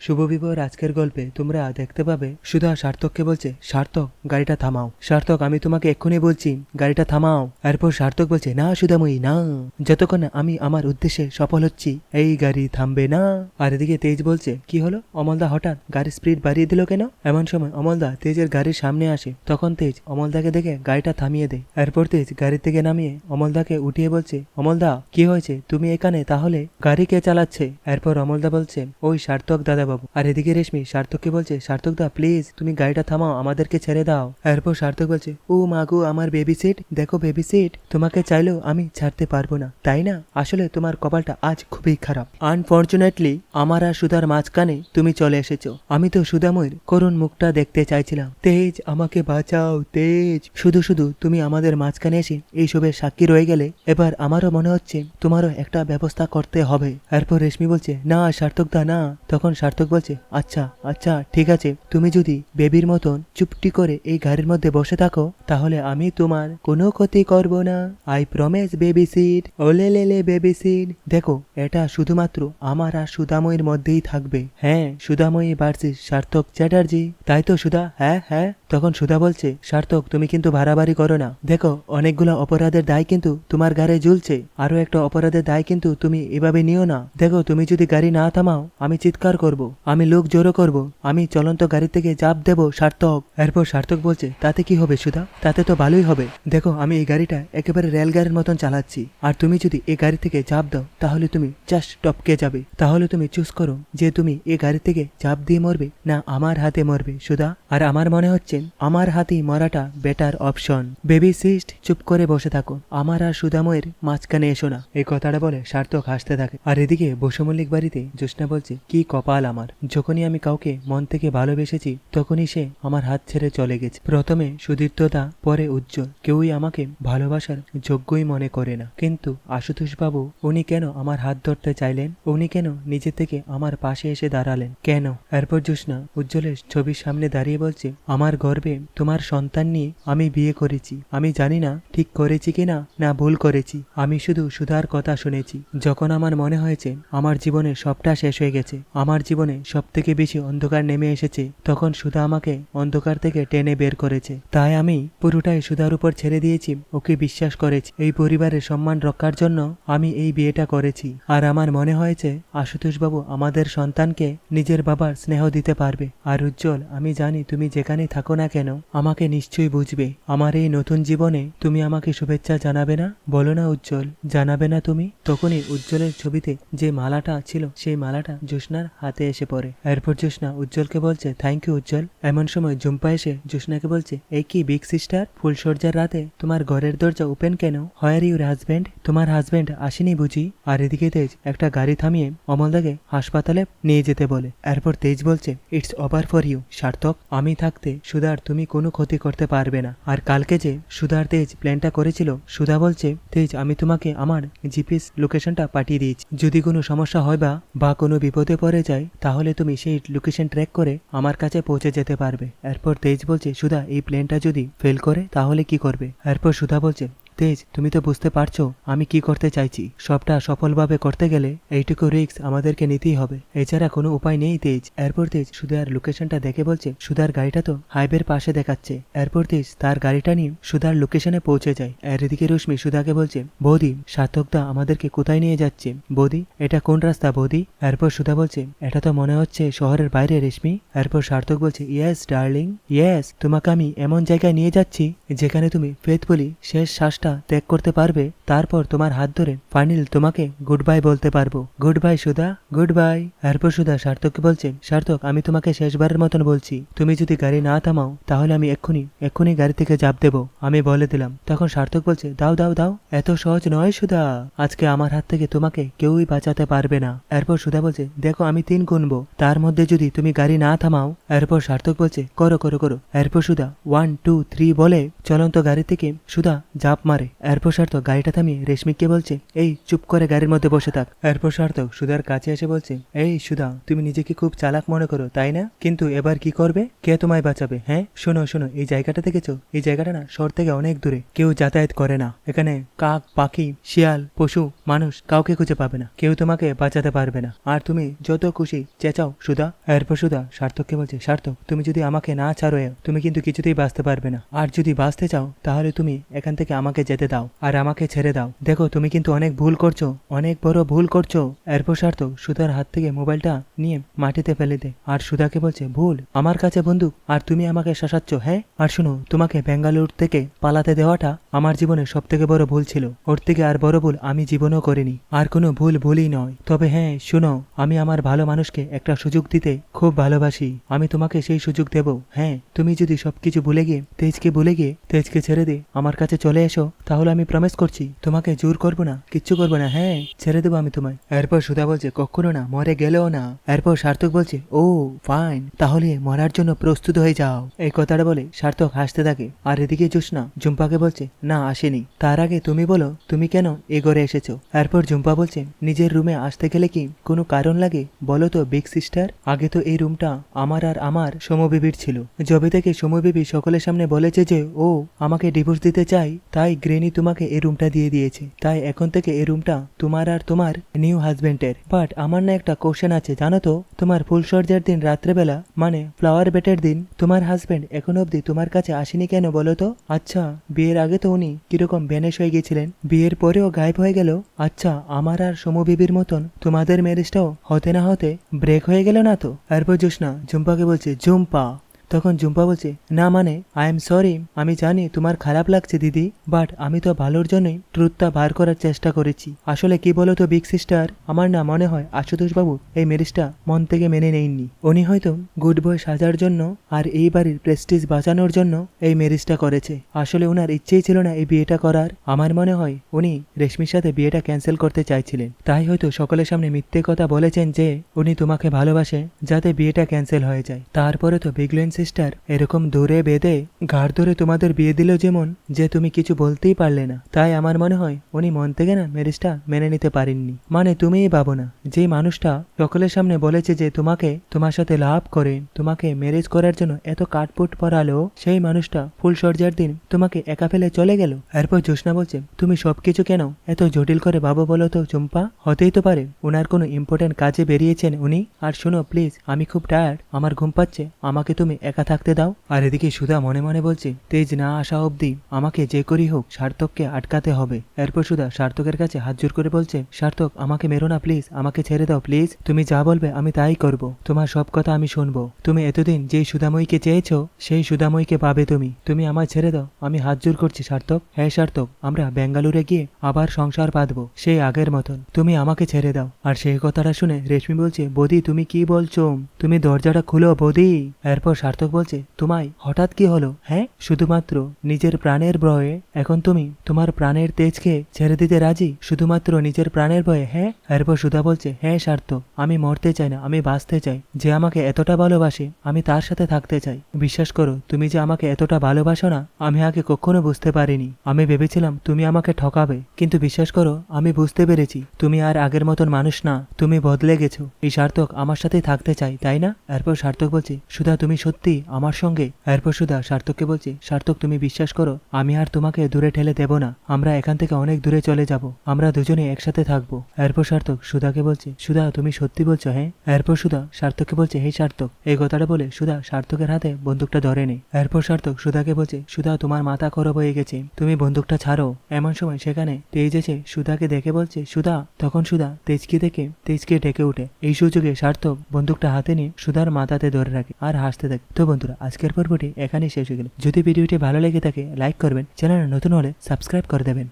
শুভ আজকের গল্পে তোমরা দেখতে পাবে সুধা সার্থককে বলছে, সার্থক, গাড়িটা থামাও। সার্থক, আমি তোমাকে এক্ষুনি বলছি, গাড়িটা থামাও। এরপর সার্থক বলছে, না সুধাময়ী না। যতক্ষণ আমি আমার উদ্দেশ্যে সফল হচ্ছি, এই গাড়ি থামবে না। আর এদিকে তেজ বলছে, কি হলো? অমলদা হঠাৎ গাড়ির স্পিড বাড়িয়ে দিল কেন? এমন সময় অমলদা তেজের গাড়ির সামনে আসে। তখন তেজ অমলদাকে দেখে গাড়িটা থামিয়ে দেয়। এরপর তেজ গাড়ি থেকে নামিয়ে অমলদাকে উঠিয়ে বলছে, অমলদা, কি হয়েছে? তুমি এখানে তাহলে? গাড়ি কে চালাচ্ছে? এরপর অমলদা বলছে, ওই সার্থক দাদা বাবু। আর এদিকে রেশমি, সার্থককে বলছে, সার্থক দা প্লিজ তুমি গাড়িটা থামাও, আমাদেরকে ছেড়ে দাও। এরপর সার্থক বলছে, ও মাগো আমার বেবি সিট দেখো বেবি সিট তোমাকে চাইলেও আমি ছাড়তে পারব না, তাই না? আসলে তোমার কপালটা আজ খুবই খারাপ। আনফর্চুনেটলি আমার আর সুধার মাঝখানে তুমি চলে এসেছ। আমি তো সুধাময়ের করুণ মুখটা দেখতে চাইছিলাম। তেজ, আমাকে বাঁচাও, তেজ। শুধু শুধু তুমি আমাদের মাঝখানে এসে এইসবের সাক্ষী রয়ে গেলে, এবার আমারও মনে হচ্ছে তোমারও একটা ব্যবস্থা করতে হবে। এরপর রেশমি বলছে, না, সার্থক দা, না। তখন সার্থক বলছে আচ্ছা আচ্ছা ঠিক আছে। তুমি যদি বেবির মতন চুপটি করে এই গাড়ির মধ্যে বসে থাকো, তাহলে আমি তোমার কোনো ক্ষতি করব না। আই প্রমিস বেবি সিট ওলে লেলে বেবি সিট দেখো, এটা শুধুমাত্র আমার আর সুদাময়ীর মধ্যেই থাকবে। হ্যাঁ সুদাময়ী ভার্সিস সার্থক চ্যাটার্জি। তাই তো, সুধা? হ্যাঁ হ্যাঁ। তখন সুধা বলছে, সার্থক, তুমি কিন্তু বাড়াবাড়ি করো না। দেখো, অনেকগুলো অপরাধের দায় কিন্তু তোমার গাড়ে ঝুলছে। আরও একটা অপরাধের দায় কিন্তু তুমি এভাবে নিও না। দেখো, তুমি যদি গাড়ি না থামাও, আমি চিৎকার করব। আমি লোক জড়ো করব, আমি চলন্ত গাড়ি থেকে চাপ দেব সার্থক। এরপর সার্থক বলছে, তাতে কি হবে সুধা? তাতে তো ভালোই হবে। দেখো, আমি এই গাড়িটা একেবারে রেলগাড়ির মতন চালাচ্ছি। আর তুমি যদি এই গাড়ি থেকে চাপ দাও, তাহলে তুমি জাস্ট টপকে যাবে। তাহলে তুমি চুজ করো যে তুমি এই গাড়ি থেকে চাপ দিয়ে মরবে না আমার হাতে মরবে, সুধা। আর আমার মনে হচ্ছে, আমার হাতেই মরাটা বেটার অপশন বেবি সিস্ট চুপ করে বসে থাকো। আমার আর সুদাময়ের মাঝখানে এসো না। এই কথাটা বলে সার্থক হাসতে থাকে। আর এদিকে বসুমল্লিক বাড়িতে জ্যোৎস্না বলছে, কি কপাল আমার। যখনই আমি কাউকে মন থেকে ভালোবেসেছি, তখনই সে আমার হাত ছেড়ে চলে গেছে। প্রথমে সুদীপ্তদা পরে উজ্জ্বল। কেউই আমাকে ভালোবাসার যোগ্যই মনে করে না। কিন্তু আশুতোষ বাবু উনি কেন আমার হাত ধরতে চাইলেন? উনি কেন নিজে থেকে আমার পাশে এসে দাঁড়ালেন? কেন? এরপর জ্যোৎস্না, উজ্জ্বলের ছবির সামনে দাঁড়িয়ে বলছে, আমার গর্বে তোমার সন্তান নিয়ে আমি বিয়ে করেছি। আমি জানি না ঠিক করেছি কিনা, না ভুল করেছি। আমি শুধু সুধার কথা শুনেছি। যখন আমার মনে হয়েছে, আমার জীবনে সবটা শেষ হয়ে গেছে। আমার জীবনে সব থেকে বেশি অন্ধকার নেমে এসেছে, তখন সুধা আমাকে অন্ধকার থেকে টেনে বের করেছে। তাই আমি পুরোটাই সুধার উপর ছেড়ে দিয়েছি, ওকে বিশ্বাস করেছি। এই পরিবারের সম্মান রক্ষার জন্য আমি এই বিয়েটা করেছি। আর আমার মনে হয়েছে, আশুতোষবাবু আমাদের সন্তানকে নিজের বাবার স্নেহ দিতে পারবে। আর উজ্জ্বল, আমি জানি তুমি যেখানে থাকো না কেন, আমাকে নিশ্চয়ই বুঝবে। আমার এই নতুন জীবনে তুমি আমাকে শুভেচ্ছা জানাবে না? বলো না উজ্জ্বল, জানাবে না তুমি? তখনই উজ্জ্বলের ছবিতে যে মালাটা ছিল, সেই মালাটা জ্যোৎস্নার হাতে এসে পড়ে। এরপর জ্যোৎস্না উজ্জ্বলকে বলছে থ্যাংক ইউ উজ্জ্বল। এমন সময় জুম্পা এসে জ্যোৎস্নাকে বলছে, এই কি বিগ সিস্টার ফুলসজ্জার রাতে তোমার ঘরের দরজা ওপেন কেন? হোয়ার ইউর হাজবেন্ড তোমার হাজবেন্ড আসেনি বুঝি? আর এদিকে তেজ একটা গাড়ি থামিয়ে অমলদাকে হাসপাতালে নিয়ে যেতে বলে। এরপর তেজ বলছে ইটস ওভার ফর ইউ সার্থক। আমি থাকতে সুধার তুমি কোনো ক্ষতি করতে পারবে না। আর কালকে যে সুধার তেজ প্ল্যানটা করেছিল, সুধা বলছে, তেজ, আমি তোমাকে আমার জিপিএস লোকেশনটা পাঠিয়ে দিয়েছি। যদি কোনো সমস্যা হয় বা বা কোনো বিপদে পড়ে যায় তাহলে তুমি সেই লোকেশন ট্র্যাক করে আমার কাছে পৌঁছে যেতে পারবে। এরপর তেজ বলছে, সুধা, এই প্ল্যানটা যদি ফেল করে, তাহলে কি করবে? এরপর সুধা বলছে তেজ, তুমি তো বুঝতে পারছ, আমি কি করতে চাইছি। সবটা সফলভাবে করতে গেলে এইটুকু রিস্ক আমাদেরকে নিতেই হবে। এছাড়া কোনো উপায় নেই তেজ। এরপর তেজ সুধার লোকেশনটা দেখে বলছে, সুধার গাড়িটা তো হাইওয়ের পাশে দেখাচ্ছে। এরপর তেজ তার গাড়িটা নিয়ে সুধার লোকেশনে পৌঁছে যায়। এর এদিকে রশ্মি সুধাকে বলছে, বৌদি, সার্থকদা আমাদেরকে কোথায় নিয়ে যাচ্ছে? বৌদি, এটা কোন রাস্তা বৌদি? এরপর সুধা বলছে, এটা তো মনে হচ্ছে শহরের বাইরে রেশমি। এরপর সার্থক বলছে ইয়েস ডার্লিং ইয়েস তোমাকে আমি এমন জায়গায় নিয়ে যাচ্ছি যেখানে তুমি ফেথফুলি শেষ শ্বাসটা ত্যাগ করতে পারবে? তারপর তোমার হাত ধরে ফাইনাল তোমাকে গুড বাই বলতে পারব। Good bye Sudha. Good bye এরপর সুধা সার্থককে বলছে, সার্থক, আমি তোমাকে শেষবারের মতন বলছি, তুমি যদি গাড়ি না থামাও, তাহলে আমি এক্ষুনি এক্ষুনি গাড়ি থেকে চাপ দেবো। আমি বলে দিলাম। তখন সার্থক বলছে, দাও দাও দাও, এত সহজ নয় সুধা। আজকে আমার হাত থেকে তোমাকে কেউই বাঁচাতে পারবে না। এরপর সুধা বলছে, দেখো, আমি তিন গুনবো। তার মধ্যে যদি তুমি গাড়ি না থামাও, এরপর সার্থক বলছে, করো করো করো। এরপর সুধা ওয়ান টু থ্রি বলে, চলন্ত গাড়ি থেকে সুধা জাপ মারে। এরপর সার্থক গাড়িটা থামিয়ে রেশমিককে বলছে, এই, চুপ করে গাড়ির মধ্যে বসে থাক। এরপর সার্থক সুধার কাছে এসে বলছে, এই, সুধা, তুমি নিজেকে খুব চালাক মনে করো, তাই না? কিন্তু এবার কি করবে? কে তোমায় বাঁচাবে হ্যাঁ? শোনো শোনো, এই জায়গাটা দেখেছ? এই জায়গাটা না শহর থেকে অনেক দূরে, কেউ যাতায়াত করে না। এখানে কাক, পাখি, শিয়াল, পশু, মানুষ কাউকে খুঁজে পাবে না। কেউ তোমাকে বাঁচাতে পারবে না। আর তুমি যত খুশি চেঁচাও, সুধা। এরপর সুধা সার্থককে বলছে, সার্থক, তুমি যদি আমাকে না ছাড়ো তুমি কিন্তু কিছুতেই বাঁচতে পারবে না। আর যদি বাঁচতে চাও, তাহলে তুমি এখান থেকে আমাকে যেতে দাও, আর আমাকে ছেড়ে দাও। দেখো, তুমি কিন্তু অনেক ভুল করছ, অনেক বড় ভুল করছ। এরপর সার্থক সুধার হাত থেকে মোবাইলটা নিয়ে মাটিতে ফেলে দে। আর সুধাকে বলছে, ভুল, আমার কাছে বন্দুক, আর তুমি আমাকে শাসাচ্ছ হ্যাঁ? আর শুনো, তোমাকে বেঙ্গালুর থেকে পালাতে দেওয়াটা আমার জীবনের সব থেকে বড় ভুল ছিল। ওর থেকে আর বড় ভুল আমি জীবনও করিনি। আর কোনো ভুল ভুলই নয়। তবে হ্যাঁ শুনো, আমি আমার ভালো মানুষকে একটা সুযোগ দিতে খুব ভালোবাসি। আমি তোমাকে সেই সুযোগ দেব। হ্যাঁ তুমি যদি সবকিছু ভুলে গিয়ে, তেজকে ভুলে গিয়ে, তেজকে ছেড়ে দিয়ে আমার কাছে চলে এসো, তাহলে আমি প্রমিস করছি। তোমাকে জোর করব না, কিচ্ছু করব না হ্যাঁ ছেড়ে দেবো আমি তোমায়। এরপর সুধা বলছে, কখনো না, মরে গেলেও না। এরপর সার্থক বলছে, ও ফাইন তাহলে মরার জন্য প্রস্তুত হয়ে যাও। এই কথাটা বলে সার্থক হাসতে থাকে। আর এদিকে জোসনা জুম্পাকে বলছে, না, আসেনি। তার আগে তুমি বলো, তুমি কেন এ ঘরে এসেছ? এরপর জুম্পা বলছে, নিজের রুমে আসতে গেলে কি কোনো কারণ লাগে? বলো তো, বিগ সিস্টার, আগে তো এই রুমটা আমার আর আমার সমবিবির ছিল। যবে থেকে সমবিবি সকলের সামনে বলেছে যে, ও, আমাকে ডিভোর্স দিতে চাই তাই গ্রেনি তোমাকে এই রুমটা দিয়ে দিয়েছে। তাই এখন থেকে এই রুমটা তোমার আর তোমার নিউ হাজবেন্ডের বাট আমার না একটা কোশ্চেন আছে, জানো তো? তোমার ফুলসজ্জার দিন রাত্রেবেলা মানে ফ্লাওয়ার বেটের দিন, তোমার হাজবেন্ড এখন অবধি তোমার কাছে আসেনি কেন বলো তো? আচ্ছা বিয়ের আগে তো উনি কীরকম ভ্যানেশ হয়ে গেছিলেন বিয়ের পরেও গায়েব হয়ে গেল? আচ্ছা আমার আর সমবিবির মতন তোমাদের ম্যারেজটাও হতে না হতে ব্রেক হয়ে গেল না তো? এরপর জোসনা ঝুম্পাকে বলছে ঝুম্পা তখন জুম্পা বলছে, না মানে আই এম সরি আমি জানি তোমার খারাপ লাগছে দিদি বাট আমি তো ভালোর জন্যই ট্রুথটা বার করার চেষ্টা করেছি। আসলে কি বলো তো বিগ সিস্টার আমার না মনে হয় আশুতোষ বাবু এই ম্যারেজটা মন থেকে মেনে নেননি উনি হয়তো গুড বয় সাজার জন্য আর এই বাড়ির প্রেস্টিজ বাঁচানোর জন্য এই ম্যারেজটা করেছে। আসলে ওনার ইচ্ছেই ছিল না এই বিয়েটা করার। আমার মনে হয় উনি রেশমির সাথে বিয়েটা ক্যান্সেল করতে চাইছিলেন। তাই হয়তো সকলের সামনে মিথ্যে কথা বলেছেন যে, উনি তোমাকে ভালোবাসে যাতে বিয়েটা ক্যান্সেল হয়ে যায়। তারপরে তো বিগলেন সিস্টার, এরকম দূরে বেঁধে ঘাড় ধরে তোমাদের বিয়ে দিল যেমন, যে তুমি কিছু বলতেই পারলে না। তাই আমার মনে হয় উনি মন থেকে না ম্যারেজটা মেনে নিতে পারেননি। মানে তুমিই ভাবো না, যে মানুষটা সকলের সামনে বলেছে যে তোমাকে, তোমার সাথে লাভ করে, তোমাকে ম্যারেজ করার জন্য এত কাটপুট পরালো, সেই মানুষটা ফুল সর্জার দিন তোমাকে একা ফেলে চলে গেল। এরপর জোসনা বলছে, তুমি সবকিছু কেন এত জটিল করে ভাবো বলো তো চম্পা? হতেই তো পারে ওনার কোনো ইম্পর্টেন্ট কাজে বেরিয়েছেন উনি। আর শোনো প্লিজ আমি খুব টায়ার্ড আমার ঘুম পাচ্ছে, আমাকে তুমি একা থাকতে দাও। আর এদিকে সুধা মনে মনে বলছে, তেজ না আসা অবধি আমাকে যে করি হোক সার্থককে আটকাতে হবে। এরপর সুধা সার্থকের কাছে হাত জোর করে বলছে, সার্থক, আমাকে মেরো না, প্লিজ। আমাকে ছেড়ে দাও, প্লিজ। তুমি যা বলবে আমি তাই করব। তোমার সব কথা আমি শুনব। তুমি এতদিন যেই সুধাময়ীকে চেয়েছো, সেই সুধাময়ীকে পাবে তুমি। তুমি আমায় ছেড়ে দাও। আমি হাত জোর করছি, সার্থক। হ্যাঁ সার্থক, আমরা বেঙ্গালুরে গিয়ে আবার সংসার বাঁধবো সেই আগের মতন। তুমি আমাকে ছেড়ে দাও। আর সেই কথাটা শুনে রেশমি বলছে, বৌদি, তুমি কি বলছো? তুমি দরজাটা খুলো, বৌদি। এরপর সার্থক বলছে, তোমায় হঠাৎ কি হলো হ্যাঁ? শুধুমাত্র নিজের প্রাণের ভয়ে? এখন তুমি তোমার প্রাণের তেজকে ছেড়ে দিতে রাজি? শুধুমাত্র নিজের প্রাণের ভয়ে হ্যাঁ? এরপর সুধা বলছে হ্যাঁ সার্থক আমি মরতে চাই না, আমি বাঁচতে চাই। যে আমাকে এতটা ভালোবাসে, আমি তার সাথে থাকতে চাই। বিশ্বাস করো, তুমি যে আমাকে এতটা ভালোবাসো না, আমি আগে কখনো বুঝতে পারিনি। আমি ভেবেছিলাম, তুমি আমাকে ঠকাবে। কিন্তু বিশ্বাস করো, আমি বুঝতে পেরেছি, তুমি আর আগের মতন মানুষ না, তুমি বদলে গেছো। এই সার্থক আমার সাথেই থাকতে চাই তাই না? এরপর সার্থক বলছে, সুধা, তুমি সত্যি আমার সঙ্গে। এরপর সুধা, সার্থককে বলছে, সার্থক, তুমি বিশ্বাস করো, আমি আর তোমাকে দূরে ঠেলে দেব না। আমরা এখান থেকে অনেক দূরে চলে যাব। আমরা দুজনে একসাথে থাকব। এরপর সার্থক, সুধাকে বলছে, সুধা, তুমি সত্যি বলছো হ্যাঁ? এরপর সুধা, সার্থককে বলছে, হে সার্থক, এই কথাটা বলে সুধা সার্থকের হাতে বন্দুকটা ধরে নেই এরপর সার্থক, সুধাকে বলছে, সুধা, তোমার মাথা খরব হয়ে গেছে, তুমি বন্দুকটা ছাড়ো। এমন সময় সেখানে তেজ এসে সুধাকে দেখে বলছে, সুধা, তখন সুধা তেজকে দেখে, তেজকে ডেকে উঠে এই সুযোগে সার্থক বন্দুকটা হাতে নিয়ে সুধার মাথাতে ধরে রাখে আর হাসতে থাকে। তো বন্ধুরা, আজকের পর্বটি এখানেই শেষ হয়ে গেল। যদি ভিডিওটি ভালো লেগে থাকে লাইক করবেন। চ্যানেল নতুন হলে সাবস্ক্রাইব করে দেবেন।